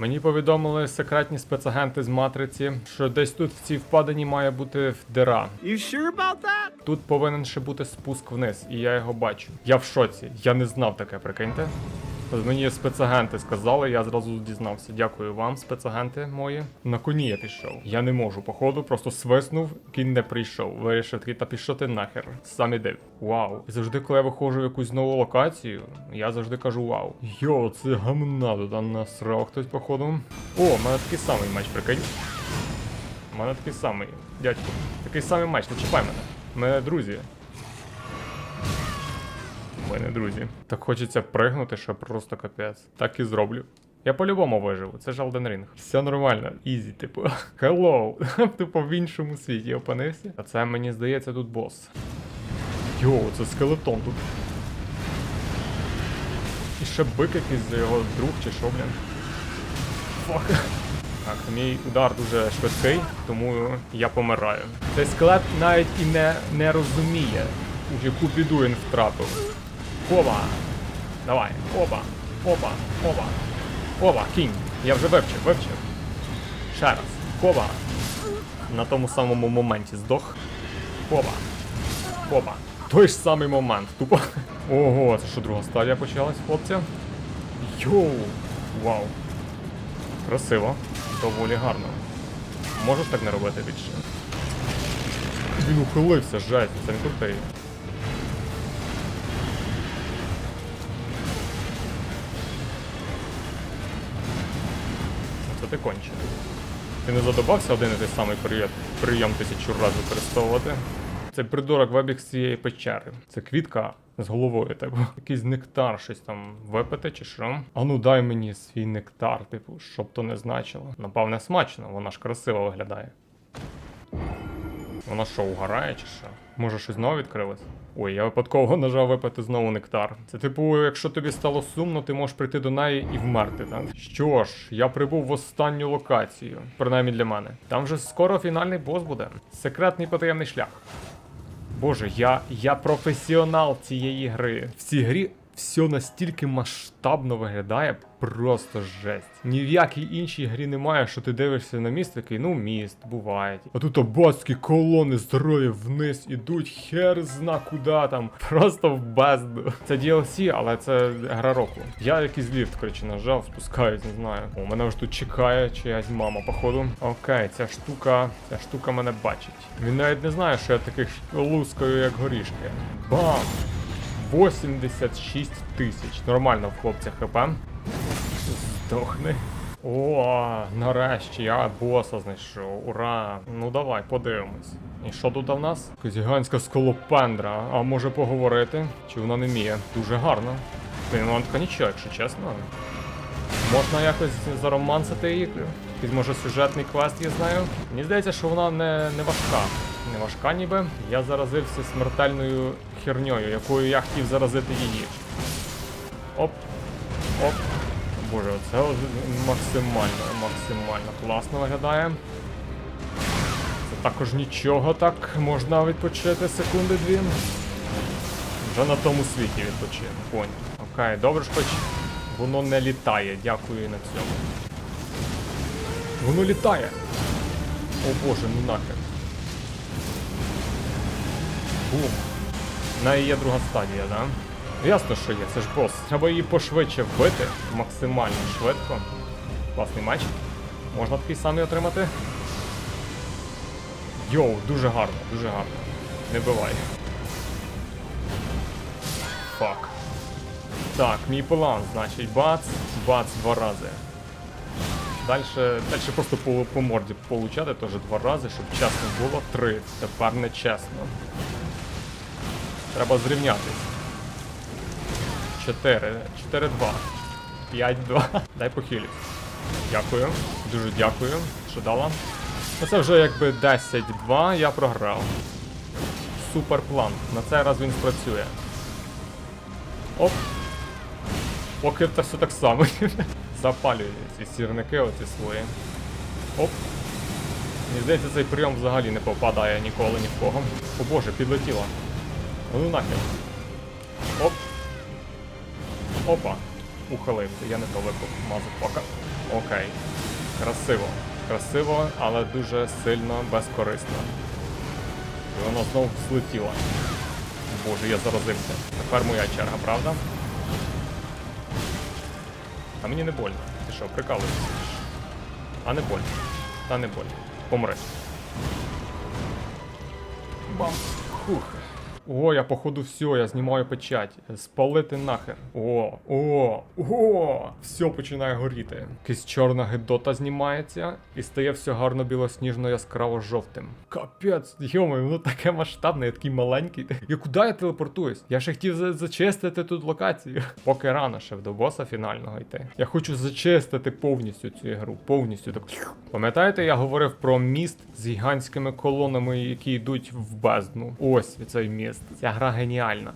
Мені повідомили секретні спецагенти з матриці, що десь тут в цій впадині має бути дира. You sure about that? Тут повинен ще бути спуск вниз, і я його бачу. Я в шоці. Я не знав таке, прикиньте. Мені спецагенти сказали, я зразу дізнався. Дякую вам, спецагенти мої. На коні я пішов. Я не можу, походу, просто свиснув, кінь не прийшов. Вирішив такий, та пішов ти нахер. Сам іди. Вау. І завжди, коли я виходжу в якусь нову локацію, я завжди кажу вау. Йо, це гамна тут а насрав хтось, походу. О, в мене такий самий меч, прикинь. У мене такий самий, дядько. Такий самий меч, не чіпай мене. Ми друзі. Ми не друзі. Так хочеться пригнути, що просто капець. Так і зроблю. Я по-любому виживу, це ж Elden Ring. Все нормально, ізі, типу. Hello. типу в іншому світі опинився. А це мені здається тут бос. Йоу, це скелетон тут. І ще бик якийсь за його друг чи що, блін. Фак. Так, мій удар дуже швидкий, тому я помираю. Цей скелет навіть і не, не розуміє, у яку біду він втрапив. Оба! Давай, оба, оба, оба. Оба, кінь. Я вже вивчив, вивчив. Ще раз. Оба. На тому самому моменті здох. Оба. Оба. Той ж самий момент. Тупо. Ого, це що друга стадія почалась, хлопці? Йоу! Вау. Красиво. Доволі гарно. Можеш так не робити більше? Він ухилився, жесть, це не крутий. Ти конче. Ти не задобався один і той самий прийом, прийом тисячу разів використовувати? Цей придурок вибіг з цієї печери. Це квітка з головою, типу. Якийсь нектар, щось там випити чи що. А ну дай мені свій нектар, типу, щоб то не значило. Напевне, смачно, вона ж красиво виглядає. Вона що, угорає чи що? Може щось знову відкрилось? Ой, я випадково нажав випити знову нектар. Це типу, якщо тобі стало сумно, ти можеш прийти до неї і вмерти, так? Що ж, я прибув в останню локацію, принаймні для мене. Там вже скоро фінальний бос буде. Секретний потаємний шлях. Боже, я, я професіонал цієї гри. В цій грі все настільки масштабно виглядає, просто жесть. Ні в якій іншій грі немає, що ти дивишся на міст, такий, ну міст, буває. А тут обоцькі колони здоров'я вниз ідуть, хер зна куди там, просто в бездну. Це DLC, але це гра року. Я якийсь ліфт, коротше, нажав, спускаюсь, не знаю. О, мене вже тут чекає чиясь мама, походу. Окей, ця штука, ця штука мене бачить. Він навіть не знає, що я таких лускаю, як горішки. Бам! 86 тисяч. Нормально в хлопця хп. Здохни. О, нарешті я боса знайшов. Ура! Ну давай, подивимось. І що тут в нас? Гігантська сколопендра. А може поговорити? Чи вона не вміє? Дуже гарно. Блін, вона така нічого, якщо чесно. Можна якось заромансити її. Якийсь може сюжетний квест, я знаю. Мені здається, що вона не, не важка. Не важка ніби. Я заразився смертельною херньою, якою я хотів заразити її. Оп. Оп. Боже, це максимально, максимально класно виглядає. Це також нічого так, можна відпочити секунди-дві. Вже на тому світі відпочину. Понял. Окей, добре ж хоч воно не літає, дякую на цьому. Воно літає! О боже, ну нахер. Бум. В неї є друга стадія, да? Ясно, що є, це ж бос. Треба її пошвидше вбити, максимально швидко. Класний матч. Можна такий самий отримати. Йоу, дуже гарно, дуже гарно. Не бивай. Фак. Так, мій план, значить, бац, бац два рази. Дальше, дальше просто по, по морді получати теж два рази, щоб чесно було. Три. Тепер не чесно. Треба зрівнятись. 4. 4-2. 5-2. Дай похилюсь. Дякую. Дуже дякую, що дала. Ну це вже якби 10-2, я програв. Супер план. На цей раз він спрацює. Оп. Поки це все так само. Запалює ці сірники оці свої. Оп. Мені здається, цей прийом взагалі не попадає ніколи ні в кого. О боже, підлетіла. Ну нахер. Оп. Опа. Ухилився, я не то випав. Мазок пока. Окей. Красиво. Красиво, але дуже сильно безкорисно. І воно знову злетіло. Боже, я заразився. Тепер моя черга, правда? А мені не больно. Ти що, прикалуєшся? А не больно. Та не больно. Помри. Бам. Хух. О, я походу все, я знімаю печать. Спалити нахер. О, о, о, все починає горіти. Якась чорна гидота знімається і стає все гарно білосніжно яскраво жовтим. Капець, йомо, воно таке масштабне, я такий маленький. Я куди я телепортуюсь? Я ще хотів за- зачистити тут локацію. Поки рано ще до боса фінального йти. Я хочу зачистити повністю цю ігру. Повністю так. Пам'ятаєте, я говорив про міст з гігантськими колонами, які йдуть в бездну. Ось цей міст. Ця гра геніальна.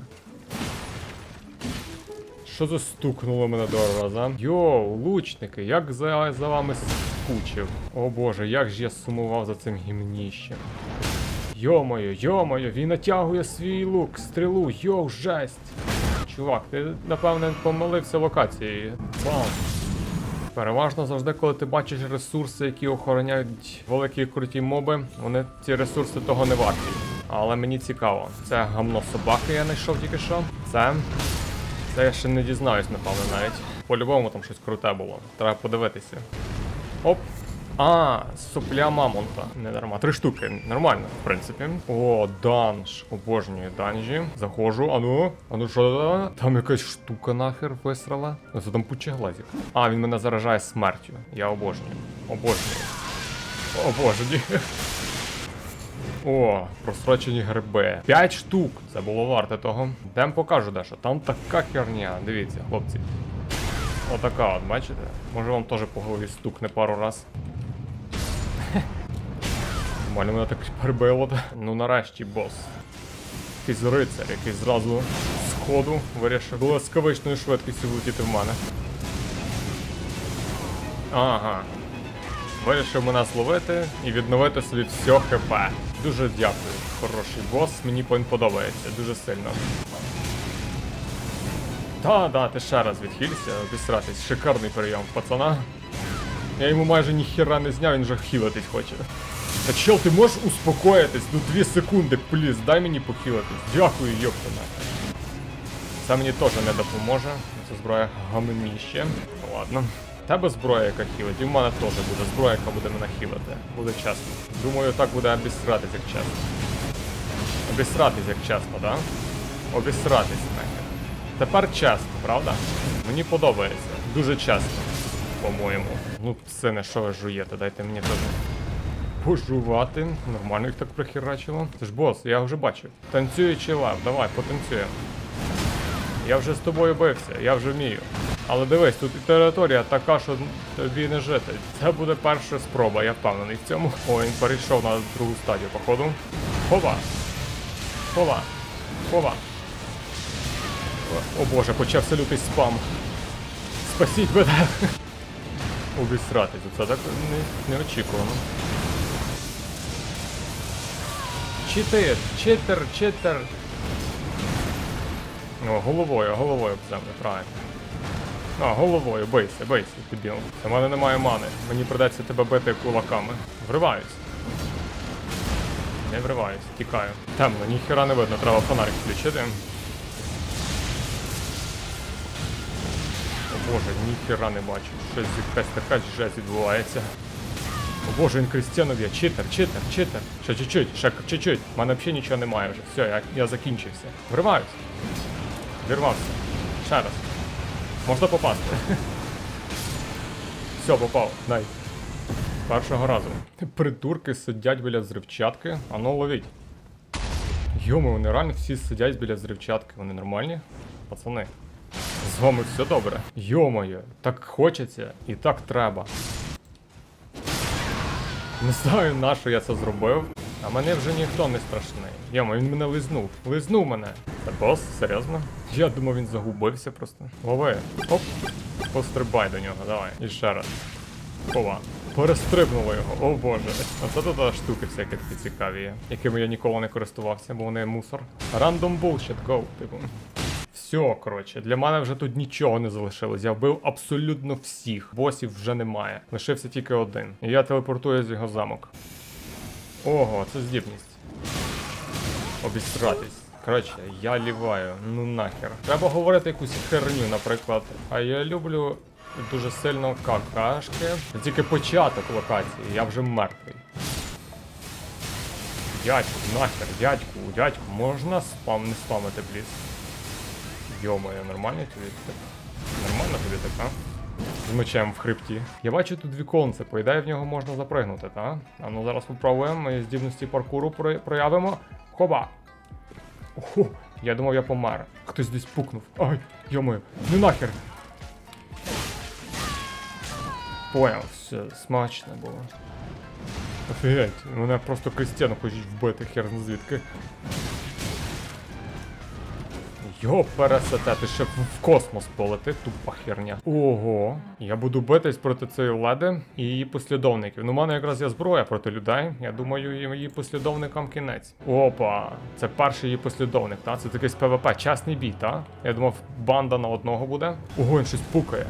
Що за стукнуло мене до раза? Йоу, лучники, як за, за вами скучив. О боже, як ж я сумував за цим гімніщем. Йо-моє, йо-моє, він натягує свій лук, стрілу, йоу, жесть. Чувак, ти напевне помилився локацією. Бам. Переважно завжди, коли ти бачиш ресурси, які охороняють великі круті моби, вони ці ресурси того не варті. Але мені цікаво. Це гамно собаки я знайшов тільки що. Це. Це я ще не дізнаюсь, напевно, навіть. По-любому там щось круте було. Треба подивитися. Оп. А, сопля мамонта. Не дарма. Три штуки. Нормально, в принципі. О, данж. Обожнюю данжі. Заходжу. Ану. Ану, що там? Якась штука нахер висрала. Ну, Це там пучеглазик. А, він мене заражає смертю. Я обожнюю. Обожнюю. Обожнюю. О, просрочені гриби. П'ять штук. Це було варте того. Дем покажу дещо. Там така херня. Дивіться, хлопці. Отака от, бачите? Може вам теж по голові стукне пару раз. Нормально мене так прибило. Ну нарешті бос. Якийсь рицар, який зразу з ходу вирішив блискавичною швидкістю влетіти в мене. Ага. Вирішив мене зловити і відновити собі все хп. Дуже дякую. Хороший бос, мені він подобається дуже сильно. Та, да, ти ще раз відхилься, обісратись. Шикарний прийом, пацана. Я йому майже ніхіра не зняв, він вже хілитись хоче. Та чел, ти можеш успокоїтись? Ну дві секунди, пліз, дай мені похилитись. Дякую, йоптана. Це мені теж не допоможе. Це зброя гамніще. Ладно. Тебе зброя, яка хілить, і в мене теж буде зброя, яка буде мене хілити. Буде чесно. Думаю, так буде обісратись, як чесно. Обісратись, як чесно, да? Обісратись нахер. Тепер чесно, правда? Мені подобається. Дуже чесно, по-моєму. Ну, сине, що ви жуєте, дайте мені теж. Пожувати. Нормально їх так прихерачило. Це ж бос, я вже бачив. Танцюючий лав, давай, потанцюємо. Я вже з тобою бився, я вже вмію. Але дивись, тут і територія така, що тобі не жити. Це буде перша спроба, я впевнений в цьому. О, він перейшов на другу стадію, походу. Хова. Хова. Хова. О боже, почався лютий спам. Спасіть мене. Обісратись, це так не, неочікувано. Читер, читер, читер. О, головою, головою об землю, правильно. А, головою, бийся, бийся, дебіл. У мене немає мани. Мені придеться тебе бити кулаками. Вриваюсь. Не вриваюсь, тікаю. Темно, ніхера не видно, треба фонарик включити. О боже, ніхера не бачу. Щось якась така жесть відбувається. О боже, він Крістіану б'є. Читер, читер, читер. Ще чуть-чуть, ще чуть-чуть. У мене взагалі нічого немає вже. Все, я, я закінчився. Вриваюсь. Вірвався. Ще раз. Можна попасти. Все, попав. Дай. Першого разу. Придурки сидять біля взривчатки. А ну ловіть. Йому, вони реально всі сидять біля взривчатки. Вони нормальні? Пацани. З вами все добре. Йомоє, так хочеться і так треба. Не знаю, на що я це зробив. А мене вже ніхто не страшний. Йомо, він мене лизнув. Лизнув мене. Це бос, серйозно? Я думав, він загубився просто. Лови. Оп. Пострибай до нього, давай. І ще раз. Ова. Перестрибнуло його, о боже. Оце тут штуки всякі такі цікаві є, якими я ніколи не користувався, бо вони мусор. Random bullshit, go, типу. Все, коротше, для мене вже тут нічого не залишилось. Я вбив абсолютно всіх. Босів вже немає. Лишився тільки один. І я телепортую з його замок. Ого, це здібність. Обістратись. Коротше, я ліваю, ну нахер. Треба говорити якусь херню, наприклад. А я люблю дуже сильно какашки. Це тільки початок локації, я вже мертвий. Дядьку, нахер, дядьку, дядьку, можна спам не спамити, пліз? Йо-моє, нормально тобі так? Нормально тобі так, а? З мечем в хребті. Я бачу тут віконце, по ідеї в нього можна запригнути, та? А ну зараз попробуємо, ми здібності паркуру проявимо. Хоба! Охо, я думав, я помер. Хтось десь пукнув. Ай, йомою, ну нахер. Поняв, все, смачно було. Офігеть, мене просто крістяну хочуть вбити, хер звідки. Йо, пересете, ти ще в космос полетив, тупа херня. Ого. Я буду битись проти цієї леди і її послідовників. Ну, в мене якраз є зброя проти людей. Я думаю, її послідовникам кінець. Опа, це перший її послідовник, та? Це такий з ПВП, чесний бій, та? Я думав, банда на одного буде. Ого, він щось пукає.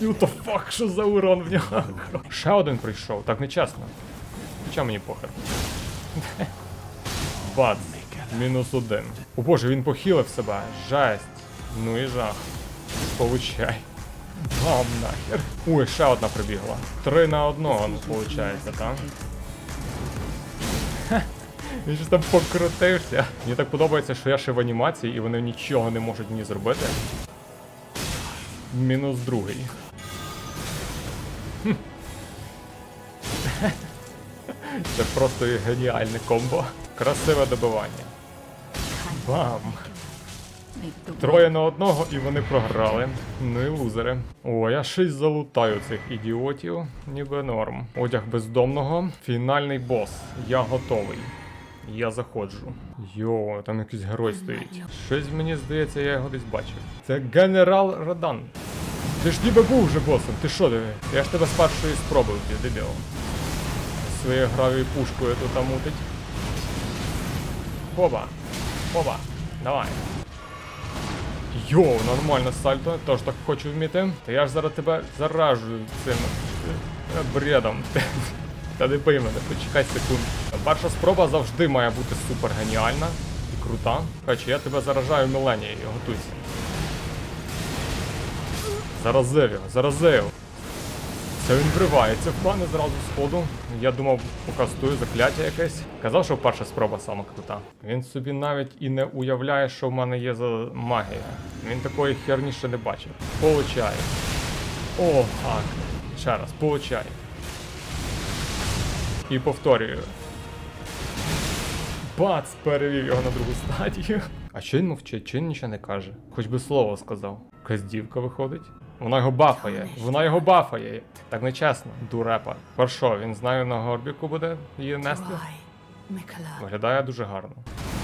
What the що за урон в нього? Ще один прийшов, так нечесно. Хоча мені похер. Бац. Мінус один. О боже, він похилив себе. Жесть. Ну і жах. Получай. Бам нахер. Ой, ще одна прибігла. Три на одного, ну, виходить, так? Він щось там покрутився. Мені так подобається, що я ще в анімації і вони нічого не можуть мені зробити. Мінус другий. Хм. Це просто геніальне комбо. Красиве добивання. Бам! Троє на одного і вони програли. Ну і лузери. О, я щось залутаю цих ідіотів, ніби норм. Одяг бездомного. Фінальний бос. Я готовий. Я заходжу. Йо, там якийсь герой стоїть. Щось мені здається, я його десь бачив. Це генерал Радан. Ти ж ніби був вже босом, ти що диви? Я ж тебе з першої спроби вбив, дебіл. Своєю гравою пушкою тут там мутить. Хоба. Хоба. Давай. Йоу, нормально сальто, теж так хочу вміти. Та я ж зараз тебе заражу цим е, бредом. Та не бий мене, почекай секунду. Перша спроба завжди має бути супер геніальна і крута. Короче, я тебе заражаю міленією, готуйся. Заразив його, заразив. Це він вривається в мене зразу з ходу. Я думав, покастую закляття якесь. Казав, що перша спроба сама крута. Він собі навіть і не уявляє, що в мене є за магія. Він такої херні ще не бачив. Получай. О, так. Ще раз, получай. І повторюю. Бац! Перевів його на другу стадію. А що він мовчить? Чи він нічого не каже? Хоч би слово сказав. Якась дівка виходить. Вона його бафає. Вона його бафає. Так нечесно. Дурепа. Першо, він знає на горбіку буде її нести. Виглядає дуже гарно.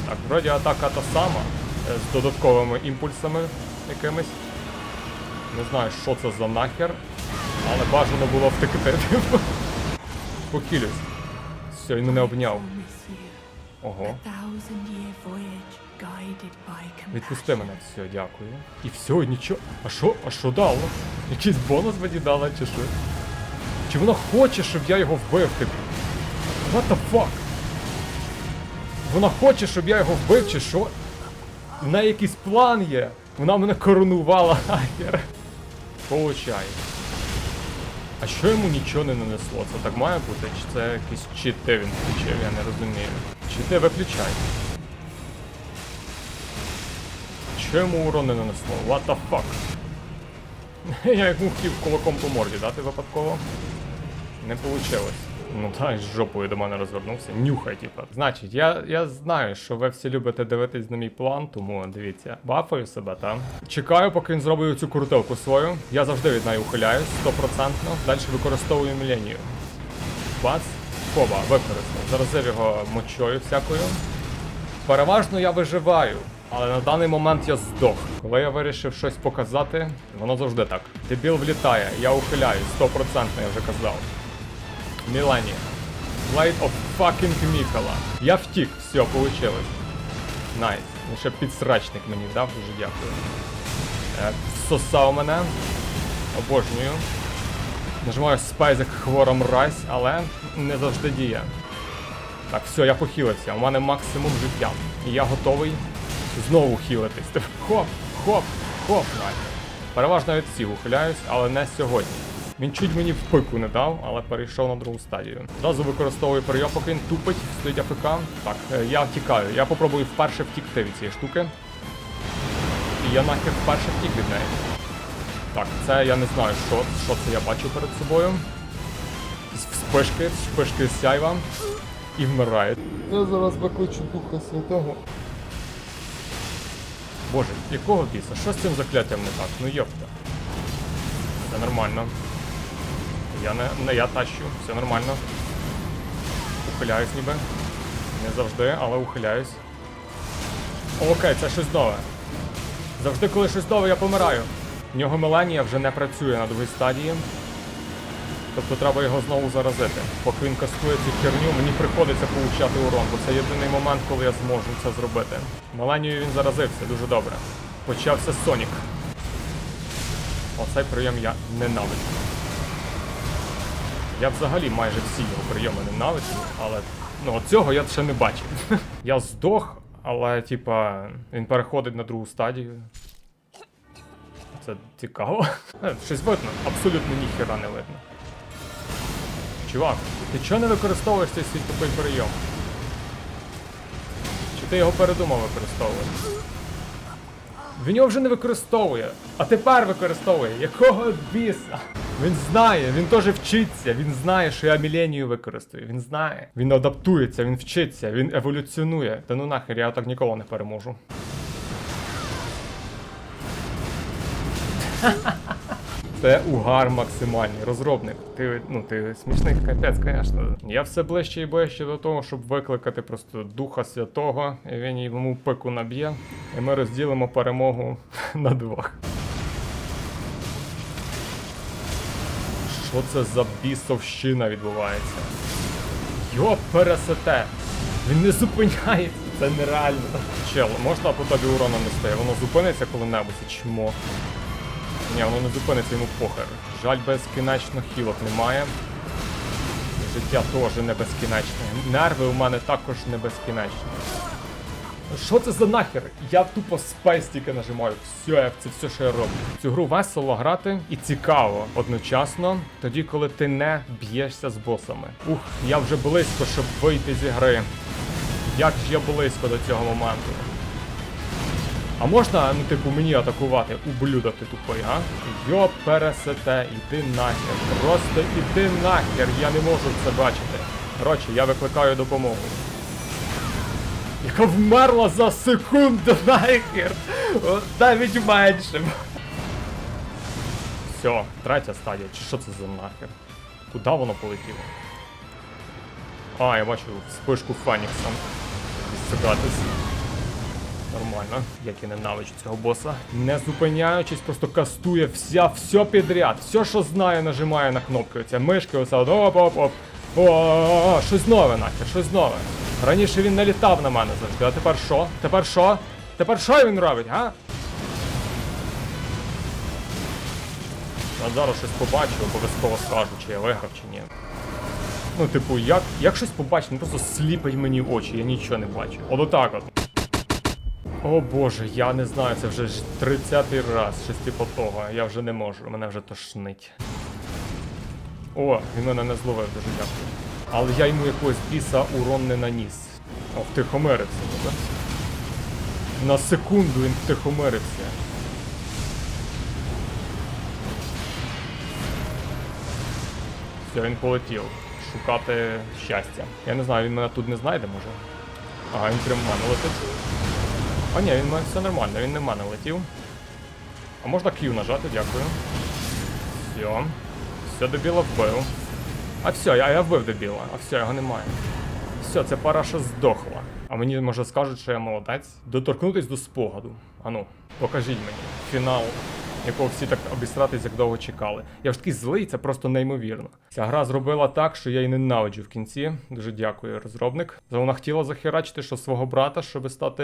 Так, вроді атака та сама, е, з додатковими імпульсами якимись. Не знаю, що це за нахер, але бажано було втекти. Похилюсь. Все, він мене обняв. Ого. Відпусти мене, все, дякую. І все, і нічого. А що? А що дало? Якийсь бонус мені дала, чи що? Чи вона хоче, щоб я його вбив, типу? What the fuck? Вона хоче, щоб я його вбив, чи що? У неї якийсь план є. Вона мене коронувала, ахер. Получай. А що йому нічого не нанесло? Це так має бути? Чи це якісь чити він включив, я не розумію. Чити виключай. Що йому урон не нанесло? What the fuck? Я йому хотів кулаком по морді дати випадково. Не получилось. Ну та й з жопою до мене розвернувся. Нюхай, типа. Значить, я, я знаю, що ви всі любите дивитись на мій план, тому дивіться. Бафаю себе там. Чекаю, поки він зробить цю крутилку свою. Я завжди від неї ухиляюсь, стопроцентно. Далі використовую міленію. Бац. Хоба, використав. Заразив його мочою всякою. Переважно я виживаю, але на даний момент я здох. Коли я вирішив щось показати, воно завжди так. Дебіл влітає, я ухиляю, 100% я вже казав. Міланія. Blade of fucking Мікола. Я втік, все, получилось. Найс. Він ще підсрачник мені дав, дуже дякую. Е, Всосав мене. Обожнюю. Нажимаю спайз як хвора мразь, але не завжди діє. Так, все, я похилився. У мене максимум життя. І я готовий знову хілитись. Типу, Хоп, хоп, хоп, навіть. Переважно від всіх ухиляюсь, але не сьогодні. Він чуть мені в пику не дав, але перейшов на другу стадію. Зразу використовую прийом, поки він тупить, стоїть АФК. Так, е, я втікаю. Я попробую вперше втікти від цієї штуки. І я нахер вперше втік від неї. Так, це я не знаю, що, що це я бачу перед собою. Вспишки, вспишки сяйва. І вмирає. Я зараз викличу Духа Святого. Боже, якого біса? Що з цим закляттям не так? Ну йопта. Все нормально. Я не, не я тащу, все нормально. Ухиляюсь ніби. Не завжди, але ухиляюсь. Окей, це щось нове. Завжди, коли щось нове, я помираю. В нього Меленія вже не працює на другій стадії. Тобто треба його знову заразити. Поки він кастує цю херню, мені приходиться получати урон, бо це єдиний момент, коли я зможу це зробити. Меленію він заразився, дуже добре. Почався Сонік. Оцей прийом я ненавиджу. Я взагалі майже всі його прийоми ненавиджу, але ну цього я ще не бачив. я здох, але типа він переходить на другу стадію. Це цікаво. Щось видно, абсолютно ніхера не видно. Чувак, ти чого не використовуєш цей свій тупий прийом? Чи ти його передумав використовувати? Він його вже не використовує, а тепер використовує. Якого біса? Він знає, він теж вчиться, він знає, що я міленію використаю. Він знає. Він адаптується, він вчиться, він еволюціонує. Та ну нахер, я так ніколи не переможу. Це угар максимальний. Розробник. Ти ну ти смішний капець, звісно. Я все ближче і ближче до того, щоб викликати просто Духа Святого, і він йому пику наб'є, і ми розділимо перемогу на двох. Що це за бісовщина відбувається? Йо, пересете! Він не зупиняється, це нереально. Чел, можна по тобі урона нести? Воно зупиниться коли-небудь, і чмо. Ні, воно не зупиниться йому похер. Жаль, безкінечно хілок немає. Життя теж не безкінечне. Нерви у мене також не безкінечні. Що це за нахер? Я тупо спейс нажимаю. Все, це все, що я роблю. Цю гру весело грати і цікаво одночасно, тоді, коли ти не б'єшся з босами. Ух, я вже близько, щоб вийти зі гри. Як ж я близько до цього моменту. А можна, ну, типу, мені атакувати, ублюдок ти тупий, га? Йо пересете, іди нахер. Просто іди нахер, я не можу це бачити. Коротше, я викликаю допомогу. Яка вмерла за секунду нахер! Навіть менше. Все, третя стадія, чи що це за нахер? Куди воно полетіло? А, я бачу спишку Фанікса. Сюдатись. Нормально, як і ненавиджу цього боса. Не зупиняючись, просто кастує вся, все підряд. Все, що знає, нажимає на кнопки. Оця мишки, оце оп-оп-оп. О, щось нове нахер, щось нове. Раніше він не літав на мене завжди, а тепер що? Тепер що? Тепер що він робить, га? А зараз щось побачу, обов'язково скажу, чи я виграв, чи ні. Ну, типу, як, як щось побачити, ну просто сліпить мені очі, я нічого не бачу. От отак от. О боже, я не знаю, це вже ж 30-й раз, щось типу того. Я вже не можу, мене вже тошнить. О, він мене не зловив, дуже дякую. Але я йому якогось біса урон не наніс. О, втихомирився, ну, так? На секунду він втихомирився. Все, він полетів. Шукати щастя. Я не знаю, він мене тут не знайде, може. Ага, він прям в мене летить. А ні, він все нормально, він не мене летів. А можна Q нажати, дякую. Все. Все, дебіла вбив. А все, я, я вбив дебіла, а все, його немає. Все, це параша здохла. А мені може скажуть, що я молодець. Доторкнутись до спогаду. Ану, покажіть мені. Фінал якого всі так обісратись, як довго чекали. Я ж такий злий, це просто неймовірно. Ця гра зробила так, що я її ненавиджу в кінці. Дуже дякую, розробник. За вона хотіла захерачити, що свого брата, щоб стати,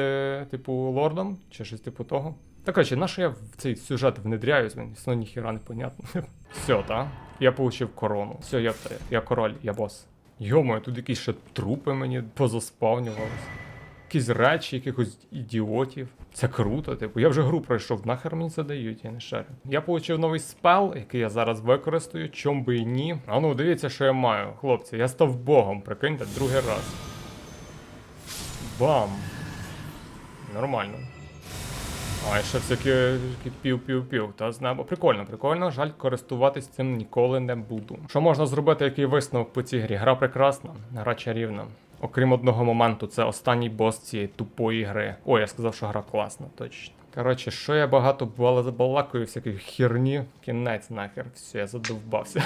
типу, лордом, чи щось типу того. Так, коротше, на що я в цей сюжет внедряюсь, мені все ніхіра не понятно. Все, так? Я получив корону. Все, я, я король, я бос. Йомо, тут якісь ще трупи мені позаспавнювались. Якісь речі, якихось ідіотів. Це круто, типу. Я вже гру пройшов, нахер мені це дають, я не шарю. Я отримав новий спел, який я зараз використаю, чом би і ні. А ну, дивіться, що я маю, хлопці. Я став богом, прикиньте, другий раз. Бам! Нормально. А, і ще всякі пів-пів-пів, та з неба. Прикольно, прикольно. Жаль, користуватись цим ніколи не буду. Що можна зробити, який висновок по цій грі? Гра прекрасна, гра чарівна. Окрім одного моменту, це останній бос цієї тупої гри. О, я сказав, що гра класна, точно. Коротше, що я багато бувало забалакую всякої херні. Кінець нахер. Все, я задовбався.